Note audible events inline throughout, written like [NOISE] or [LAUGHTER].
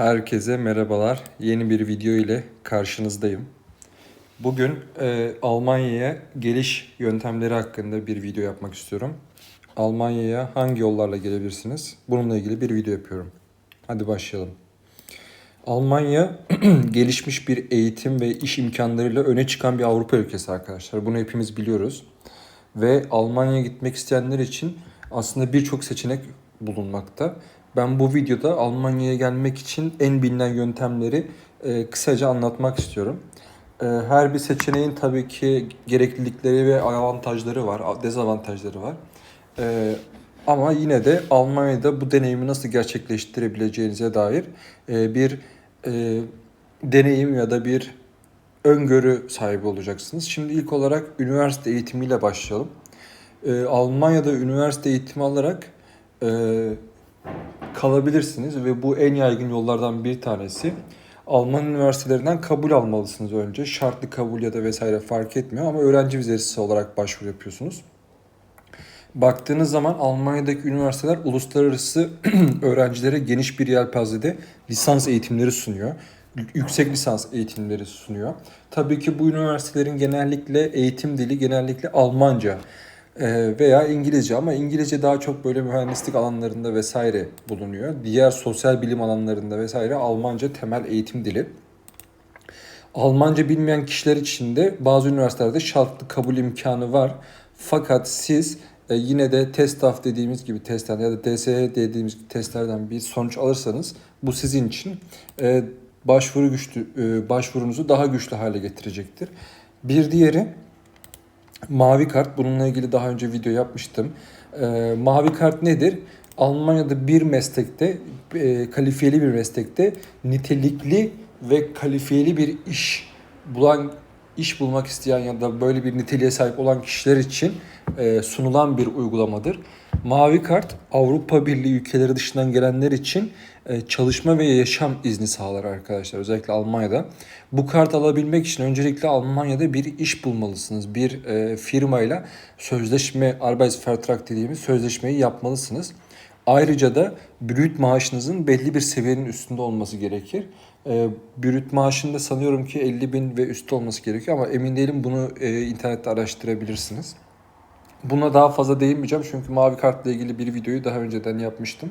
Herkese merhabalar. Yeni bir video ile karşınızdayım. Bugün e, Almanya'ya geliş yöntemleri hakkında bir video yapmak istiyorum. Almanya'ya hangi yollarla gelebilirsiniz? Bununla ilgili bir video yapıyorum. Hadi başlayalım. Almanya [CLEARS THROAT] gelişmiş bir eğitim ve iş imkanlarıyla öne çıkan bir Avrupa ülkesi arkadaşlar. Bunu hepimiz biliyoruz. Ve Almanya'ya gitmek isteyenler için aslında birçok seçenek bulunmakta. Ben bu videoda Almanya'ya gelmek için en bilinen yöntemleri e, kısaca anlatmak istiyorum. E, her bir seçeneğin tabii ki gereklilikleri ve avantajları var, dezavantajları var. E, ama yine de Almanya'da bu deneyimi nasıl gerçekleştirebileceğinize dair e, bir e, deneyim ya da bir öngörü sahibi olacaksınız. Şimdi ilk olarak üniversite eğitimiyle başlayalım. E, Almanya'da üniversite eğitimi alarak e, kalabilirsiniz ve bu en yaygın yollardan bir tanesi. Alman üniversitelerinden kabul almalısınız önce. Şartlı kabul ya da vesaire fark etmiyor ama öğrenci vizesi olarak başvuru yapıyorsunuz. Baktığınız zaman Almanya'daki üniversiteler uluslararası [CLEARS THROAT] öğrencilere geniş bir yelpazede lisans eğitimleri sunuyor. Yüksek lisans eğitimleri sunuyor. Tabii ki bu üniversitelerin genellikle eğitim dili genellikle Almanca veya İngilizce ama İngilizce daha çok böyle mühendislik alanlarında vesaire bulunuyor. Diğer sosyal bilim alanlarında vesaire Almanca temel eğitim dili. Almanca bilmeyen kişiler için de bazı üniversitelerde şartlı kabul imkanı var. Fakat siz e, yine de TESTAF dediğimiz gibi testler ya da DSH dediğimiz testlerden bir sonuç alırsanız bu sizin için e, başvuru güçlü e, başvurunuzu daha güçlü hale getirecektir. Bir diğeri mavi kart. Bununla ilgili daha önce video yapmıştım. mavi kart nedir? Almanya'da bir meslekte, kalifiyeli bir meslekte nitelikli ve kalifiyeli bir iş bulan iş bulmak isteyen ya da böyle bir niteliğe sahip olan kişiler için e, sunulan bir uygulamadır. Mavi kart Avrupa Birliği ülkeleri dışından gelenler için e, çalışma ve yaşam izni sağlar arkadaşlar özellikle Almanya'da. Bu kart alabilmek için öncelikle Almanya'da bir iş bulmalısınız. Bir e, firmayla sözleşme Arbeitsvertrag dediğimiz sözleşmeyi yapmalısınız. Ayrıca da brüt maaşınızın belli bir seviyenin üstünde olması gerekir. E, brüt maaşında sanıyorum ki 50 bin ve üstü olması gerekiyor ama emin değilim bunu e, internette araştırabilirsiniz. Buna daha fazla değinmeyeceğim çünkü mavi kartla ilgili bir videoyu daha önceden yapmıştım.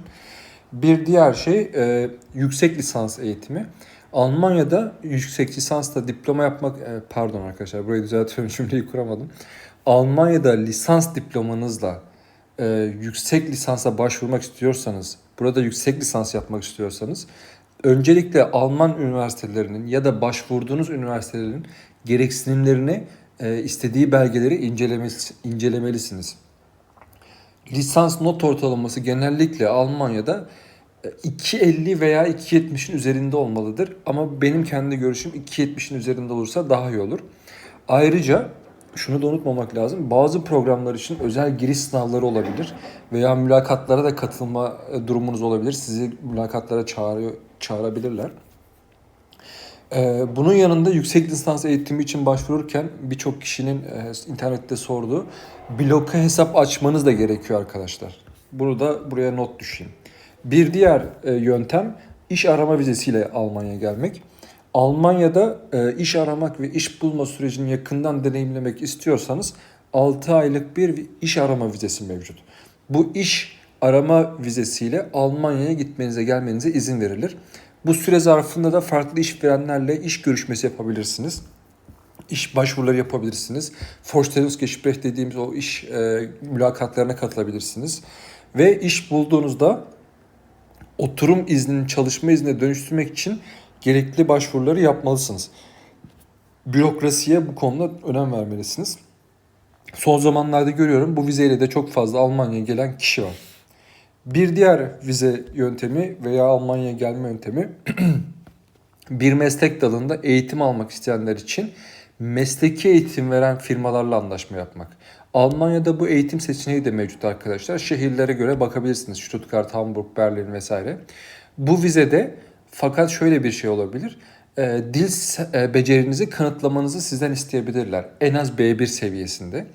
Bir diğer şey e, yüksek lisans eğitimi. Almanya'da yüksek lisansla diploma yapmak, e, pardon arkadaşlar burayı düzeltiyorum [LAUGHS] cümleyi kuramadım. Almanya'da lisans diplomanızla e, yüksek lisansa başvurmak istiyorsanız, burada yüksek lisans yapmak istiyorsanız öncelikle Alman üniversitelerinin ya da başvurduğunuz üniversitelerin gereksinimlerini e, istediği belgeleri incelemelisiniz. Lisans not ortalaması genellikle Almanya'da 2.50 e, veya 2.70'in üzerinde olmalıdır. Ama benim kendi görüşüm 2.70'in üzerinde olursa daha iyi olur. Ayrıca şunu da unutmamak lazım. Bazı programlar için özel giriş sınavları olabilir veya mülakatlara da katılma e, durumunuz olabilir. Sizi mülakatlara çağırıyor, çağırabilirler. Ee, bunun yanında yüksek lisans eğitimi için başvururken birçok kişinin e, internette sorduğu bloka hesap açmanız da gerekiyor arkadaşlar. Bunu da buraya not düşeyim. Bir diğer e, yöntem iş arama vizesiyle Almanya'ya gelmek. Almanya'da e, iş aramak ve iş bulma sürecini yakından deneyimlemek istiyorsanız 6 aylık bir iş arama vizesi mevcut. Bu iş arama vizesiyle Almanya'ya gitmenize gelmenize izin verilir. Bu süre zarfında da farklı işverenlerle iş görüşmesi yapabilirsiniz. İş başvuruları yapabilirsiniz. Vorstellungsgespräch dediğimiz o iş e, mülakatlarına katılabilirsiniz. Ve iş bulduğunuzda oturum iznini çalışma iznine dönüştürmek için gerekli başvuruları yapmalısınız. Bürokrasiye bu konuda önem vermelisiniz. Son zamanlarda görüyorum bu vizeyle de çok fazla Almanya'ya gelen kişi var. Bir diğer vize yöntemi veya Almanya'ya gelme yöntemi [CLEARS THROAT] bir meslek dalında eğitim almak isteyenler için mesleki eğitim veren firmalarla anlaşma yapmak. Almanya'da bu eğitim seçeneği de mevcut arkadaşlar. Şehirlere göre bakabilirsiniz. Stuttgart, Hamburg, Berlin vesaire. Bu vizede fakat şöyle bir şey olabilir. E, dil e, becerinizi kanıtlamanızı sizden isteyebilirler. En az B1 seviyesinde.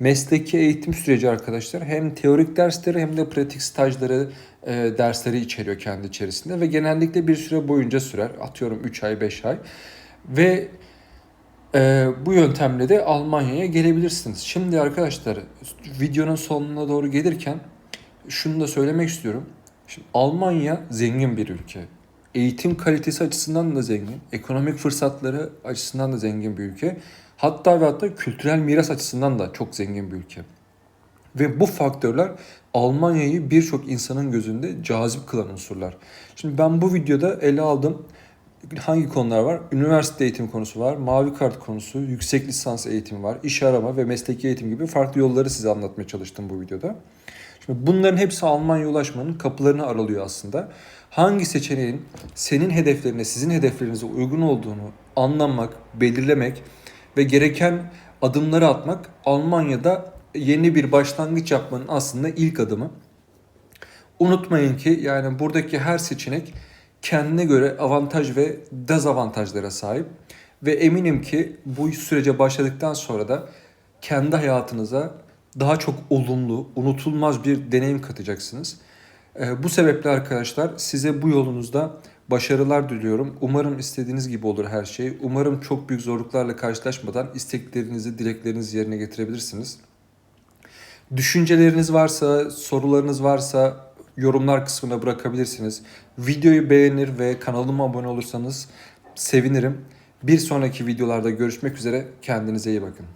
Mesleki eğitim süreci arkadaşlar hem teorik dersleri hem de pratik stajları e, dersleri içeriyor kendi içerisinde ve genellikle bir süre boyunca sürer. Atıyorum 3 ay 5 ay. Ve e, bu yöntemle de Almanya'ya gelebilirsiniz. Şimdi arkadaşlar videonun sonuna doğru gelirken şunu da söylemek istiyorum. Şimdi Almanya zengin bir ülke. Eğitim kalitesi açısından da zengin. Ekonomik fırsatları açısından da zengin bir ülke. Hatta ve hatta kültürel miras açısından da çok zengin bir ülke. Ve bu faktörler Almanya'yı birçok insanın gözünde cazip kılan unsurlar. Şimdi ben bu videoda ele aldım hangi konular var? Üniversite eğitim konusu var, mavi kart konusu, yüksek lisans eğitimi var, iş arama ve mesleki eğitim gibi farklı yolları size anlatmaya çalıştım bu videoda. Şimdi bunların hepsi Almanya ulaşmanın kapılarını aralıyor aslında. Hangi seçeneğin senin hedeflerine, sizin hedeflerinize uygun olduğunu anlamak, belirlemek ve gereken adımları atmak Almanya'da yeni bir başlangıç yapmanın aslında ilk adımı. Unutmayın ki yani buradaki her seçenek kendine göre avantaj ve dezavantajlara sahip. Ve eminim ki bu sürece başladıktan sonra da kendi hayatınıza daha çok olumlu, unutulmaz bir deneyim katacaksınız. Ee, Bu sebeple arkadaşlar size bu yolunuzda başarılar diliyorum. Umarım istediğiniz gibi olur her şey. Umarım çok büyük zorluklarla karşılaşmadan isteklerinizi, dileklerinizi yerine getirebilirsiniz. Düşünceleriniz varsa, sorularınız varsa yorumlar kısmına bırakabilirsiniz. Videoyu beğenir ve kanalıma abone olursanız sevinirim. Bir sonraki videolarda görüşmek üzere. Kendinize iyi bakın.